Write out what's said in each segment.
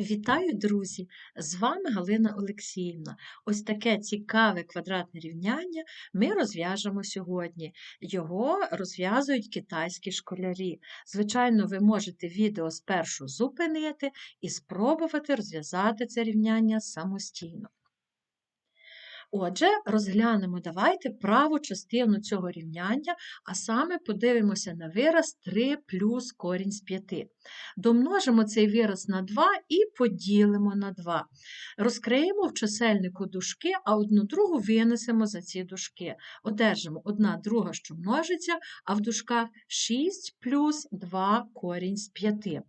Вітаю, друзі! З вами Галина Олексіївна. Ось таке цікаве квадратне рівняння ми розв'яжемо сьогодні. Його розв'язують китайські школярі. Звичайно, ви можете відео спершу зупинити і спробувати розв'язати це рівняння самостійно. Отже, розглянемо давайте праву частину цього рівняння, а саме подивимося на вираз 3 плюс корінь з 5. Домножимо цей вираз на 2 і поділимо на 2. Розкриємо в чисельнику дужки, а одну другу винесемо за ці дужки. Одержимо 1 друга, що множиться, а в дужках 6 плюс 2 корінь з 5.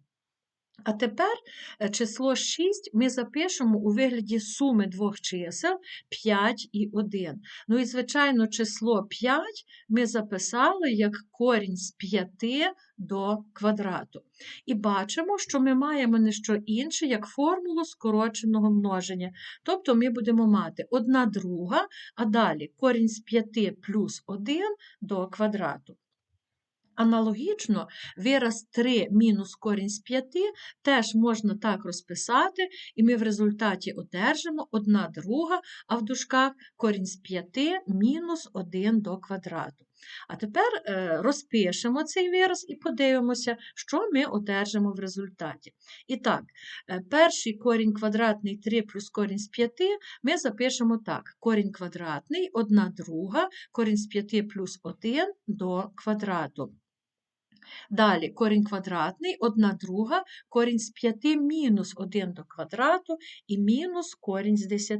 А тепер е, число 6 ми запишемо у вигляді суми двох чисел 5 і 1. Ну і, звичайно, число 5 ми записали як корінь з 5 до квадрату. І бачимо, що ми маємо не що інше, як формулу скороченого множення. Тобто ми будемо мати 1 друга, а далі корінь з 5 плюс 1 до квадрату. Аналогічно, вираз 3 мінус корінь з 5 теж можна так розписати, і ми в результаті одержимо 1 друга, а в дужках корінь з 5 мінус 1 до квадрату. А тепер е, розпишемо цей вираз і подивимося, що ми одержимо в результаті. І так, е, перший корінь квадратний 3 плюс корінь з 5 ми запишемо так: корінь квадратний, 1 друга, корінь з 5 плюс 1 до квадрату. Далі корінь квадратний, 1 друга, корінь з 5 мінус 1 до квадрату і мінус корінь з 10.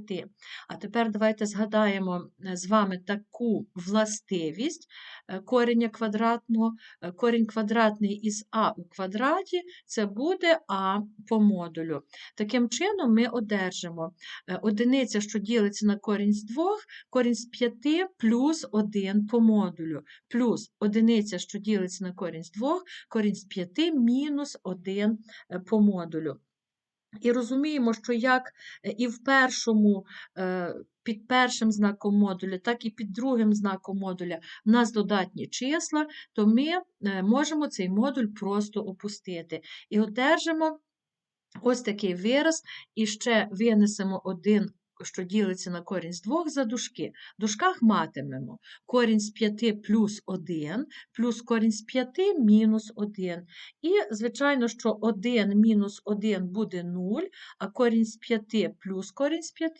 А тепер давайте згадаємо е, з вами таку властивість е, кореня квадратного. Е, корінь квадратний із а у квадраті це буде а по модулю. Таким чином, ми одержимо одиниця, що ділиться на корінь з 2, корінь з 5 плюс 1 по модулю, плюс одиниця, що ділиться на корінь з 2, 2, корінь з 5 мінус 1 е, по модулю. І розуміємо, що як е, і в першому, е, під першим знаком модуля, так і під другим знаком модуля в нас додатні числа, то ми можемо цей модуль просто опустити. І одержимо ось такий вираз, і ще винесемо один що ділиться на корінь з двох за дужки. В дужках матимемо корінь з 5 плюс 1, плюс корінь з 5 мінус 1. І, звичайно, що 1 мінус 1 буде 0, а корінь з 5 плюс корінь з 5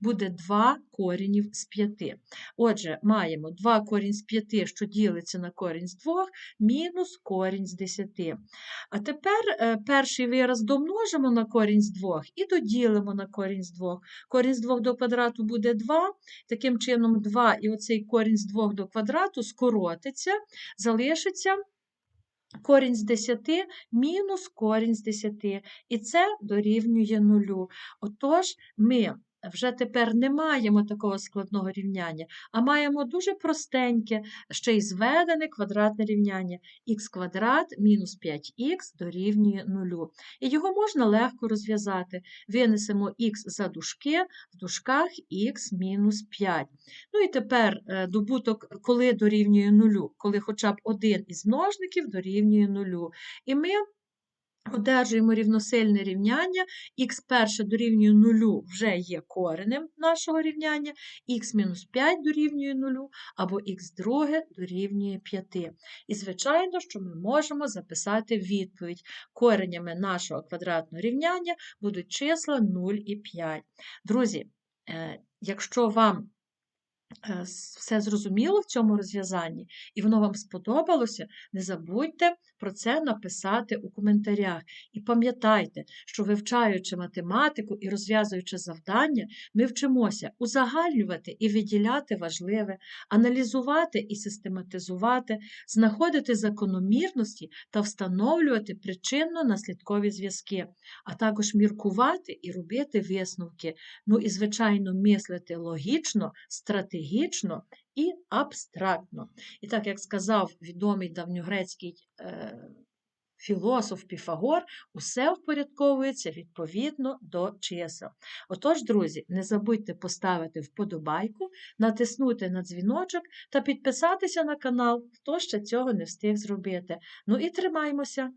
буде 2 корінів з 5. Отже, маємо 2 корінь з 5, що ділиться на корінь з 2, мінус корінь з 10. А тепер е, перший вираз домножимо на корінь з 2 і доділимо на корінь з 2. Корінь з 2 2 до квадрату буде 2. Таким чином, 2 і оцей корінь з 2 до квадрату скоротиться, залишиться. Корінь з 10 мінус корінь з 10, і це дорівнює нулю. Отож, ми вже тепер не маємо такого складного рівняння, а маємо дуже простеньке, ще й зведене квадратне рівняння х квадрат мінус 5х дорівнює 0. І його можна легко розв'язати. Винесемо х за дужки, в дужках х мінус 5. Ну і тепер е, добуток, коли дорівнює 0, коли хоча б один із множників дорівнює 0. І ми Одержуємо рівносильне рівняння, х перше дорівнює 0 вже є коренем нашого рівняння, х-5 дорівнює 0 або х друге дорівнює 5. І, звичайно, що ми можемо записати відповідь. Коренями нашого квадратного рівняння будуть числа 0 і 5. Друзі, е, якщо вам все зрозуміло в цьому розв'язанні, і воно вам сподобалося, не забудьте про це написати у коментарях. І пам'ятайте, що вивчаючи математику і розв'язуючи завдання, ми вчимося узагальнювати і виділяти важливе, аналізувати і систематизувати, знаходити закономірності та встановлювати причинно-наслідкові зв'язки, а також міркувати і робити висновки. Ну і, звичайно, мислити логічно, стратегічно стратегічно і абстрактно. І так, як сказав відомий давньогрецький е, філософ Піфагор, усе впорядковується відповідно до чисел. Отож, друзі, не забудьте поставити вподобайку, натиснути на дзвіночок та підписатися на канал, хто ще цього не встиг зробити. Ну і тримаймося!